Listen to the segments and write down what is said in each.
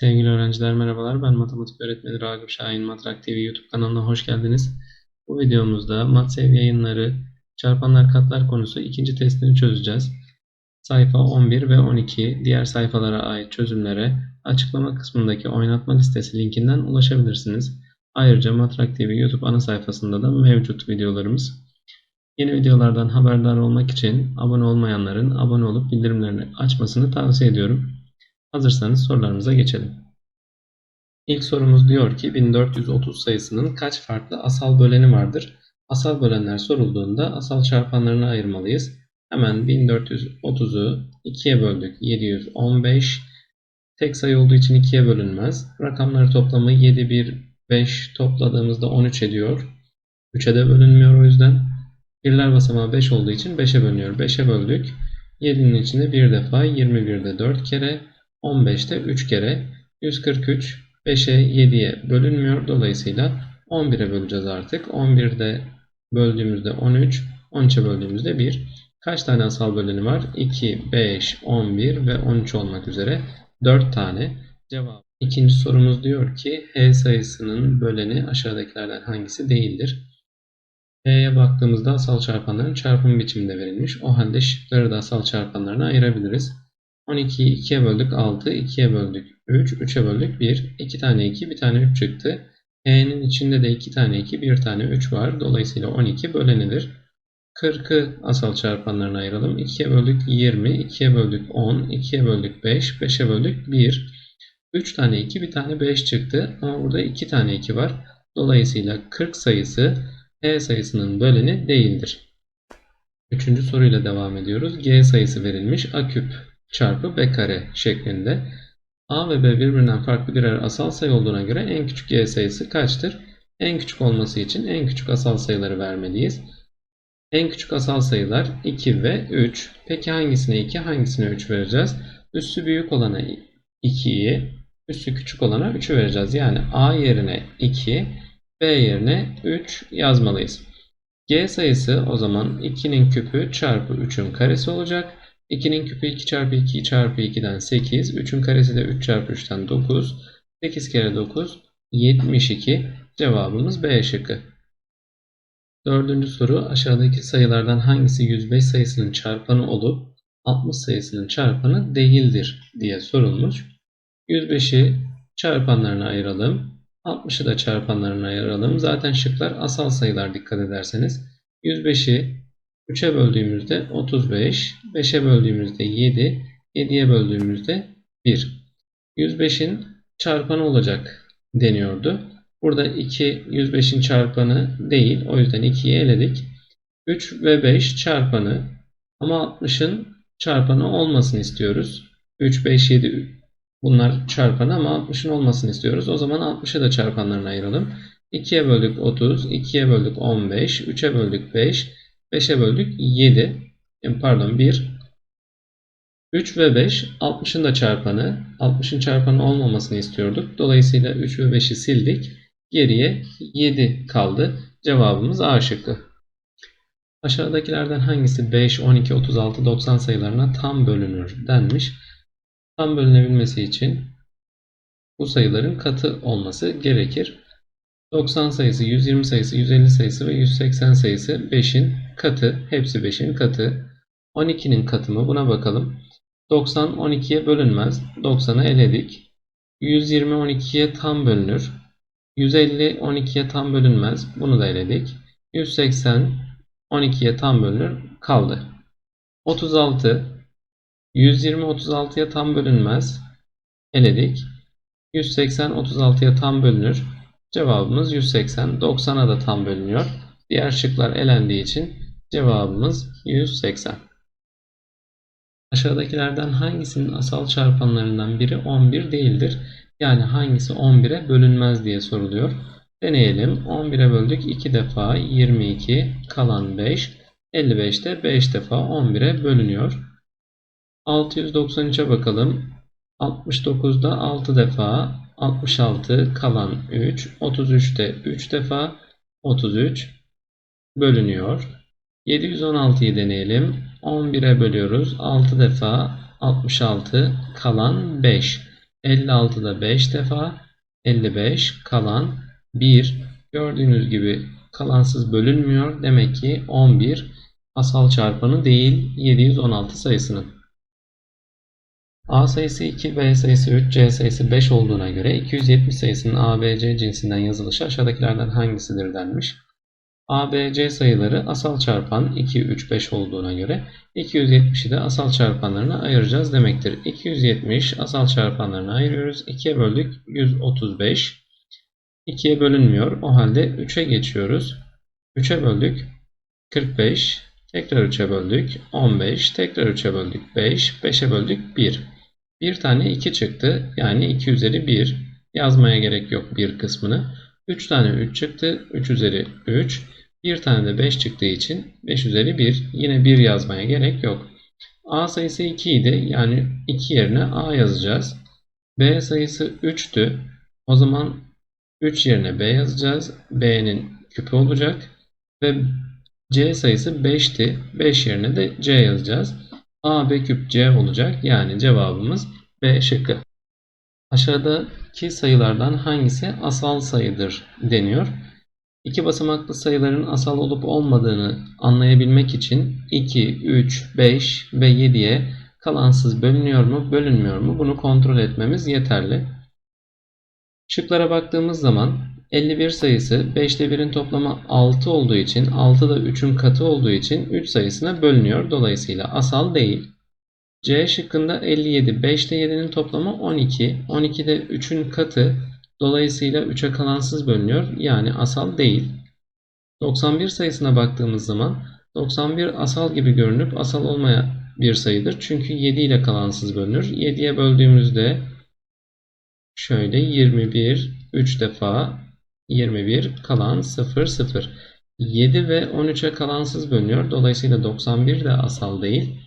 Sevgili öğrenciler merhabalar. Ben matematik öğretmeni Ragıp Şahin Matrak TV YouTube kanalına hoş geldiniz. Bu videomuzda MatSev yayınları çarpanlar katlar konusu ikinci testini çözeceğiz. Sayfa 11 ve 12 diğer sayfalara ait çözümlere açıklama kısmındaki oynatma listesi linkinden ulaşabilirsiniz. Ayrıca Matrak TV YouTube ana sayfasında da mevcut videolarımız. Yeni videolardan haberdar olmak için abone olmayanların abone olup bildirimlerini açmasını tavsiye ediyorum. Hazırsanız sorularımıza geçelim. İlk sorumuz diyor ki 1430 sayısının kaç farklı asal böleni vardır? Asal bölenler sorulduğunda asal çarpanlarına ayırmalıyız. Hemen 1430'u 2'ye böldük. 715. Tek sayı olduğu için 2'ye bölünmez. Rakamları toplamı 7, 1, 5 topladığımızda 13 ediyor. 3'e de bölünmüyor o yüzden. Birler basamağı 5 olduğu için 5'e bölünüyor. 5'e böldük. 7'nin içinde bir defa, 21'de 4 kere, 15'te 3 kere 143 5'e 7'ye bölünmüyor. Dolayısıyla 11'e böleceğiz artık. 11'de böldüğümüzde 13, 13'e böldüğümüzde 1. Kaç tane asal böleni var? 2, 5, 11 ve 13 olmak üzere 4 tane cevap. İkinci sorumuz diyor ki H sayısının böleni aşağıdakilerden hangisi değildir? H'ye baktığımızda asal çarpanların çarpım biçiminde verilmiş. O halde şıkları da asal çarpanlarına ayırabiliriz. 12'yi 2'ye böldük 6, 2'ye böldük 3, 3'e böldük 1. 2 tane 2, 1 tane 3 çıktı. H'nin içinde de 2 tane 2, 1 tane 3 var. Dolayısıyla 12 bölenidir. 40'ı asal çarpanlarına ayıralım. 2'ye böldük 20, 2'ye böldük 10, 2'ye böldük 5, 5'e böldük 1. 3 tane 2, 1 tane 5 çıktı. Ama burada 2 tane 2 var. Dolayısıyla 40 sayısı H sayısının böleni değildir. Üçüncü soruyla devam ediyoruz. G sayısı verilmiş. A küp çarpı b kare şeklinde. A ve B birbirinden farklı birer asal sayı olduğuna göre en küçük g sayısı kaçtır? En küçük olması için en küçük asal sayıları vermeliyiz. En küçük asal sayılar 2 ve 3. Peki hangisine 2 hangisine 3 vereceğiz? Üssü büyük olana 2'yi, üssü küçük olana 3'ü vereceğiz. Yani A yerine 2, B yerine 3 yazmalıyız. G sayısı o zaman 2'nin küpü çarpı 3'ün karesi olacak. 2'nin küpü 2 çarpı 2 çarpı 2'den 8. 3'ün karesi de 3 çarpı 3'ten 9. 8 kere 9 72. Cevabımız B şıkkı. Dördüncü soru aşağıdaki sayılardan hangisi 105 sayısının çarpanı olup 60 sayısının çarpanı değildir diye sorulmuş. 105'i çarpanlarına ayıralım. 60'ı da çarpanlarına ayıralım. Zaten şıklar asal sayılar dikkat ederseniz. 105'i 3'e böldüğümüzde 35, 5'e böldüğümüzde 7, 7'ye böldüğümüzde 1. 105'in çarpanı olacak deniyordu. Burada 2 105'in çarpanı değil. O yüzden 2'yi eledik. 3 ve 5 çarpanı ama 60'ın çarpanı olmasını istiyoruz. 3, 5, 7 bunlar çarpanı ama 60'ın olmasını istiyoruz. O zaman 60'ı da çarpanlarına ayıralım. 2'ye böldük 30, 2'ye böldük 15, 3'e böldük 5, 5'e böldük 7. Pardon 1. 3 ve 5 60'ın da çarpanı. 60'ın çarpanı olmamasını istiyorduk. Dolayısıyla 3 ve 5'i sildik. Geriye 7 kaldı. Cevabımız A şıkkı. Aşağıdakilerden hangisi 5, 12, 36, 90 sayılarına tam bölünür denmiş. Tam bölünebilmesi için bu sayıların katı olması gerekir. 90 sayısı, 120 sayısı, 150 sayısı ve 180 sayısı 5'in katı. Hepsi 5'in katı. 12'nin katı mı? Buna bakalım. 90 12'ye bölünmez. 90'ı eledik. 120 12'ye tam bölünür. 150 12'ye tam bölünmez. Bunu da eledik. 180 12'ye tam bölünür. Kaldı. 36 120 36'ya tam bölünmez. Eledik. 180 36'ya tam bölünür. Cevabımız 180. 90'a da tam bölünüyor. Diğer şıklar elendiği için cevabımız 180. Aşağıdakilerden hangisinin asal çarpanlarından biri 11 değildir? Yani hangisi 11'e bölünmez diye soruluyor. Deneyelim. 11'e böldük 2 defa 22 kalan 5. 55'te 5 defa 11'e bölünüyor. 693'e bakalım. 69'da 6 defa 66 kalan 3. 33'te 3 defa 33 bölünüyor. 716'yı deneyelim. 11'e bölüyoruz. 6 defa 66 kalan 5. 56'da 5 defa 55 kalan 1 gördüğünüz gibi kalansız bölünmüyor. Demek ki 11 asal çarpanı değil 716 sayısının. A sayısı 2, B sayısı 3, C sayısı 5 olduğuna göre 270 sayısının A, B, C cinsinden yazılışı aşağıdakilerden hangisidir denmiş. A, B, C sayıları asal çarpan 2, 3, 5 olduğuna göre 270'i de asal çarpanlarına ayıracağız demektir. 270 asal çarpanlarına ayırıyoruz. 2'ye böldük 135. 2'ye bölünmüyor. O halde 3'e geçiyoruz. 3'e böldük 45. Tekrar 3'e böldük 15. Tekrar 3'e böldük 5. 5'e böldük 1. Bir tane 2 çıktı. Yani 2 üzeri 1. Yazmaya gerek yok bir kısmını. 3 tane 3 çıktı. 3 üzeri 3. Bir tane de 5 çıktığı için 5 üzeri 1. Yine 1 yazmaya gerek yok. A sayısı 2 idi. Yani 2 yerine A yazacağız. B sayısı 3'tü. O zaman 3 yerine B yazacağız. B'nin küpü olacak. Ve C sayısı 5'ti. 5 yerine de C yazacağız. A, B küp C olacak. Yani cevabımız B şıkkı. Aşağıdaki sayılardan hangisi asal sayıdır deniyor. İki basamaklı sayıların asal olup olmadığını anlayabilmek için 2, 3, 5 ve 7'ye kalansız bölünüyor mu, bölünmüyor mu bunu kontrol etmemiz yeterli. Şıklara baktığımız zaman 51 sayısı 5'te 1'in toplamı 6 olduğu için 6 da 3'ün katı olduğu için 3 sayısına bölünüyor. Dolayısıyla asal değil. C şıkkında 57 5'te 7'nin toplamı 12. 12 de 3'ün katı. Dolayısıyla 3'e kalansız bölünüyor. Yani asal değil. 91 sayısına baktığımız zaman 91 asal gibi görünüp asal olmayan bir sayıdır. Çünkü 7 ile kalansız bölünür. 7'ye böldüğümüzde şöyle 21 3 defa 21 kalan 0 0. 7 ve 13'e kalansız bölünüyor. Dolayısıyla 91 de asal değil.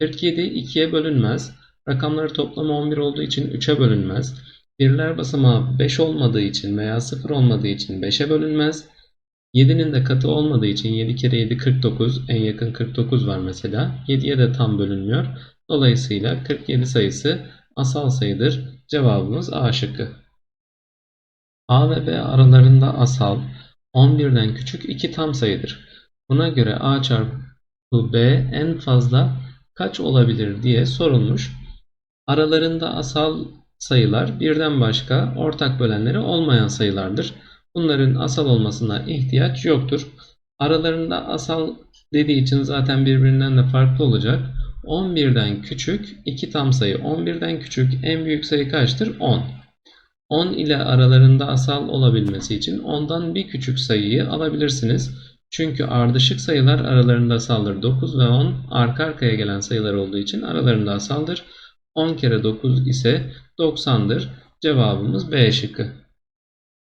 47 2'ye bölünmez. Rakamları toplamı 11 olduğu için 3'e bölünmez. Birler basamağı 5 olmadığı için veya 0 olmadığı için 5'e bölünmez. 7'nin de katı olmadığı için 7 kere 7 49 en yakın 49 var mesela. 7'ye de tam bölünmüyor. Dolayısıyla 47 sayısı asal sayıdır. Cevabımız A şıkkı. A ve B aralarında asal 11'den küçük iki tam sayıdır. Buna göre A çarpı B en fazla kaç olabilir diye sorulmuş. Aralarında asal sayılar birden başka ortak bölenleri olmayan sayılardır. Bunların asal olmasına ihtiyaç yoktur. Aralarında asal dediği için zaten birbirinden de farklı olacak. 11'den küçük iki tam sayı. 11'den küçük en büyük sayı kaçtır? 10. 10 ile aralarında asal olabilmesi için ondan bir küçük sayıyı alabilirsiniz. Çünkü ardışık sayılar aralarında asaldır. 9 ve 10 arka arkaya gelen sayılar olduğu için aralarında asaldır. 10 kere 9 ise 90'dır. Cevabımız B şıkkı.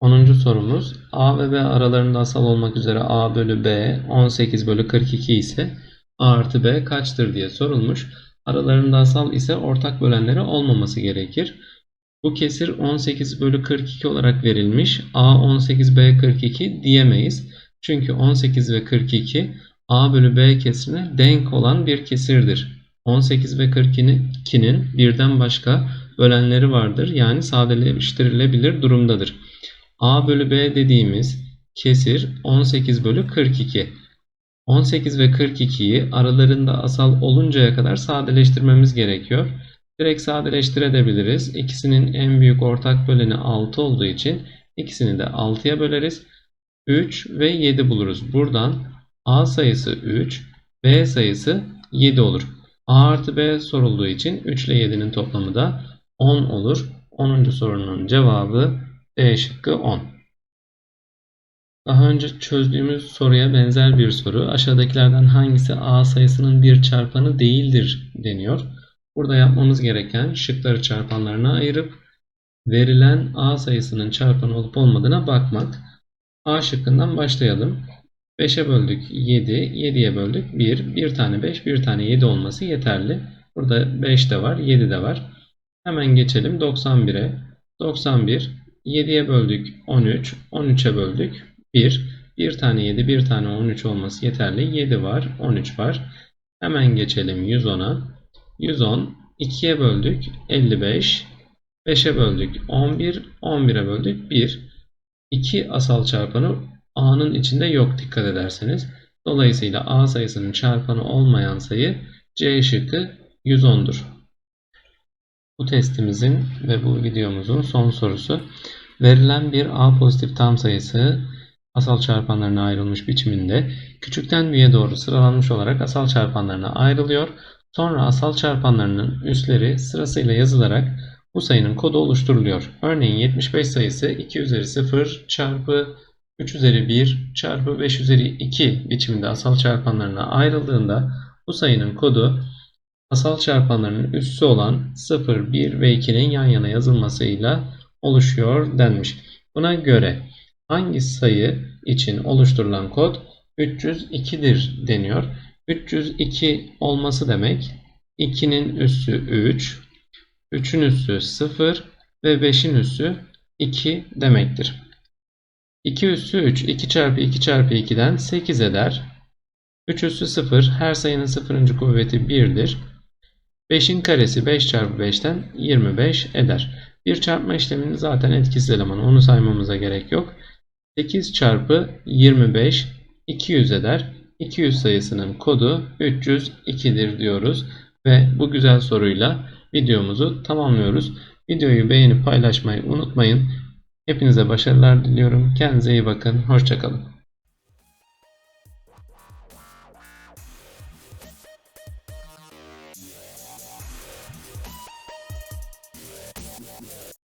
10. sorumuz A ve B aralarında asal olmak üzere A bölü B 18 bölü 42 ise A artı B kaçtır diye sorulmuş. Aralarında asal ise ortak bölenleri olmaması gerekir. Bu kesir 18 bölü 42 olarak verilmiş. A 18 B 42 diyemeyiz. Çünkü 18 ve 42 A bölü B kesirine denk olan bir kesirdir. 18 ve 42'nin birden başka bölenleri vardır. Yani sadeleştirilebilir durumdadır. A bölü B dediğimiz kesir 18 bölü 42. 18 ve 42'yi aralarında asal oluncaya kadar sadeleştirmemiz gerekiyor. Direkt sadeleştirebiliriz. İkisinin en büyük ortak böleni 6 olduğu için ikisini de 6'ya böleriz. 3 ve 7 buluruz. Buradan A sayısı 3, B sayısı 7 olur. A artı B sorulduğu için 3 ile 7'nin toplamı da 10 olur. 10. sorunun cevabı D şıkkı 10. Daha önce çözdüğümüz soruya benzer bir soru. Aşağıdakilerden hangisi A sayısının bir çarpanı değildir deniyor. Burada yapmamız gereken şıkları çarpanlarına ayırıp verilen A sayısının çarpanı olup olmadığına bakmak. A şıkkından başlayalım. 5'e böldük 7, 7'ye böldük 1. Bir tane 5, bir tane 7 olması yeterli. Burada 5 de var, 7 de var. Hemen geçelim 91'e. 91, 7'ye böldük 13, 13'e böldük 1. Bir tane 7, bir tane 13 olması yeterli. 7 var, 13 var. Hemen geçelim 110'a. 110, 2'ye böldük 55. 5'e böldük 11, 11'e böldük 1. 2 asal çarpanı A'nın içinde yok dikkat ederseniz. Dolayısıyla A sayısının çarpanı olmayan sayı C şıkkı 110'dur. Bu testimizin ve bu videomuzun son sorusu. Verilen bir A pozitif tam sayısı asal çarpanlarına ayrılmış biçiminde küçükten büyüğe doğru sıralanmış olarak asal çarpanlarına ayrılıyor. Sonra asal çarpanlarının üsleri sırasıyla yazılarak bu sayının kodu oluşturuluyor. Örneğin 75 sayısı 2 üzeri 0 çarpı 3 üzeri 1 çarpı 5 üzeri 2 biçiminde asal çarpanlarına ayrıldığında bu sayının kodu asal çarpanlarının üssü olan 0, 1 ve 2'nin yan yana yazılmasıyla oluşuyor denmiş. Buna göre hangi sayı için oluşturulan kod 302'dir deniyor. 302 olması demek 2'nin üssü 3, 3'ün üssü 0 ve 5'in üssü 2 demektir. 2 üssü 3, 2 çarpı 2 çarpı 2'den 8 eder. 3 üssü 0, her sayının sıfırıncı kuvveti 1'dir. 5'in karesi 5 çarpı 5'ten 25 eder. Bir çarpma işleminin zaten etkisiz elemanı onu saymamıza gerek yok. 8 çarpı 25 200 eder. 200 sayısının kodu 302'dir diyoruz. Ve bu güzel soruyla videomuzu tamamlıyoruz. Videoyu beğenip paylaşmayı unutmayın. Hepinize başarılar diliyorum. Kendinize iyi bakın. Hoşçakalın.